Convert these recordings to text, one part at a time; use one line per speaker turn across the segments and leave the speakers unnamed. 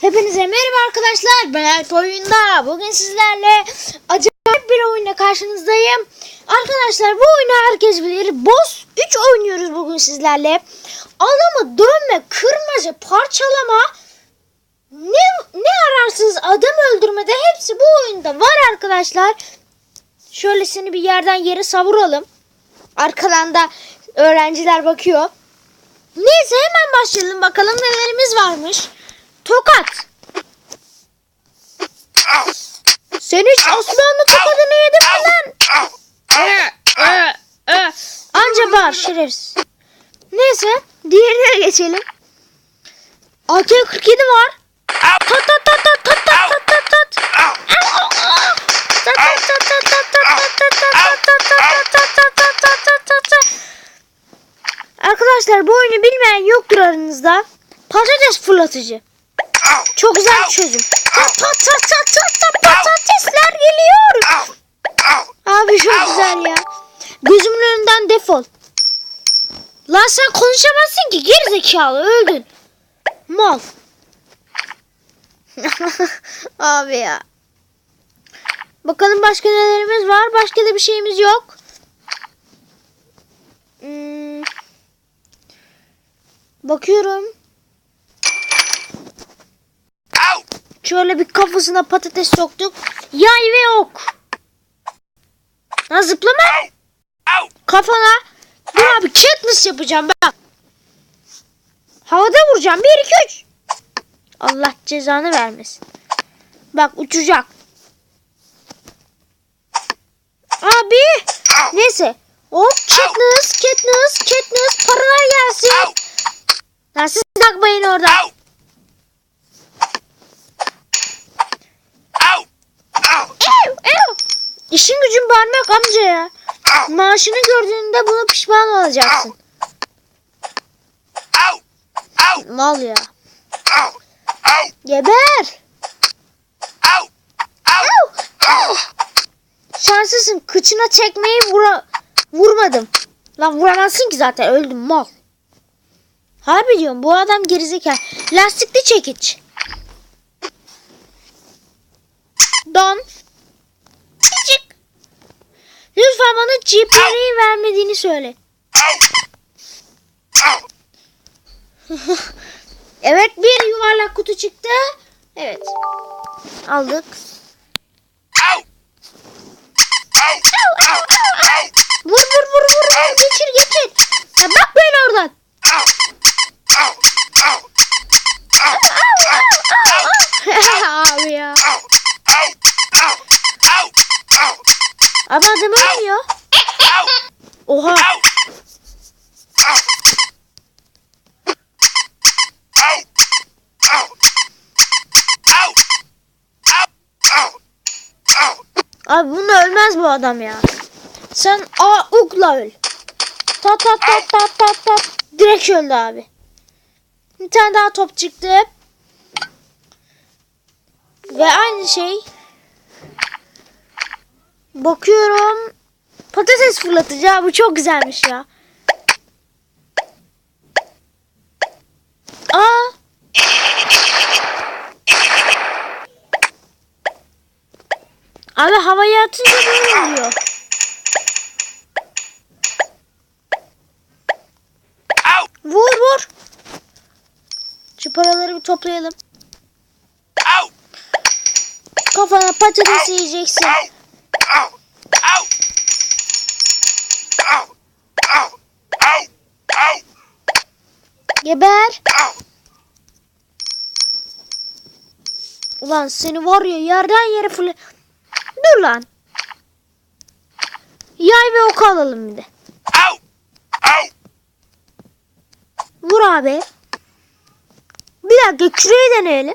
Hepinize merhaba arkadaşlar. Ben Alp Oyunda. Bugün sizlerle acayip bir oyunla karşınızdayım. Arkadaşlar bu oyunu herkes bilir. Boss 3 oynuyoruz bugün sizlerle. Adamı dönme, kırmaca, parçalama, ne, ne ararsınız adam öldürmede hepsi bu oyunda var arkadaşlar. Şöyle seni bir yerden yere savuralım. Arkadan da öğrenciler bakıyor. Neyse hemen başlayalım bakalım nelerimiz varmış. Tokat. Sen hiç Osmanlı tokadını yedin mi lan? Ee, ee, ee. Anca bağır şerefsiz. Neyse diğerine geçelim. AK-47 var. Tat tat tat tat tat tat tat tat tat. Arkadaşlar bu oyunu bilmeyen yoktur aranızda. Patates fırlatıcı. Çok güzel bir çözüm. Pat pat pat pat pat pat patatesler geliyor. Abi çok güzel ya. Gözümün önünden defol. Lan sen konuşamazsın ki gerizekalı öldün. Mal. Abi ya. Bakalım başka nelerimiz var. Başka da bir şeyimiz yok. Hmm. Bakıyorum. Şöyle bir kafasına patates soktuk. Yay ve ok. Ha zıplama. Kafana. Dur abi Katniss yapacağım ben. Havada vuracağım. 1 2 3. Allah cezanı vermesin. Bak uçacak. Abi. Neyse. Hop Katniss, Katniss, Katniss paralar gelsin. Lan siz takmayın orada. İşin gücün bağırmak amca ya. Maaşını gördüğünde bunu pişman olacaksın. Mal ya. Geber. Şanslısın. Kıçına çekmeyi vura, vurmadım. Lan vuramazsın ki zaten öldüm mal. Harbi diyorum bu adam gerizekalı. Lastikli çekiç. Don. Lütfen bana GPR'yi vermediğini söyle. evet bir yuvarlak kutu çıktı. Evet. Aldık. Vur vur vur vur. Geçir geçir. Ya bakmayın oradan. Abi ya. Abi adam ölmüyor. Oha. Abi bunu ölmez bu adam ya. Sen a ukla öl. Tat tat tat tat tat tat. Direkt öldü abi. Bir tane daha top çıktı. Ve aynı şey. Bakıyorum. Patates fırlatıcı. Ha, Bu çok güzelmiş ya. Aa. Abi havaya atınca böyle oluyor. Vur vur. Şu paraları bir toplayalım. Kafana patates yiyeceksin. Geber. Ulan seni var ya yerden yere fırla... Dur lan. Yay ve ok alalım bir de. Vur abi. Bir dakika küreği deneyelim.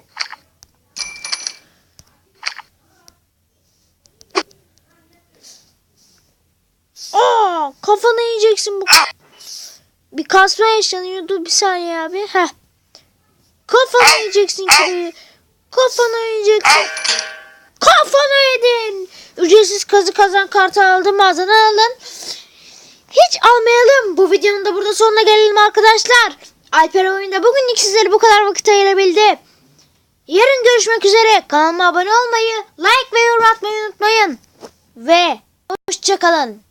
Aa, kafana yiyeceksin bu. Bir kasma yaşanıyordu bir saniye abi. Heh. Kafana yiyeceksin küreği. Kafana yiyeceksin. Kafana yedin. Ücretsiz kazı kazan kartı aldım mağazadan alın. Hiç almayalım. Bu videonun da burada sonuna gelelim arkadaşlar. Alper oyunda bugünlük sizlere bu kadar vakit ayırabildi. Yarın görüşmek üzere. Kanalıma abone olmayı, like ve yorum atmayı unutmayın. Ve hoşçakalın.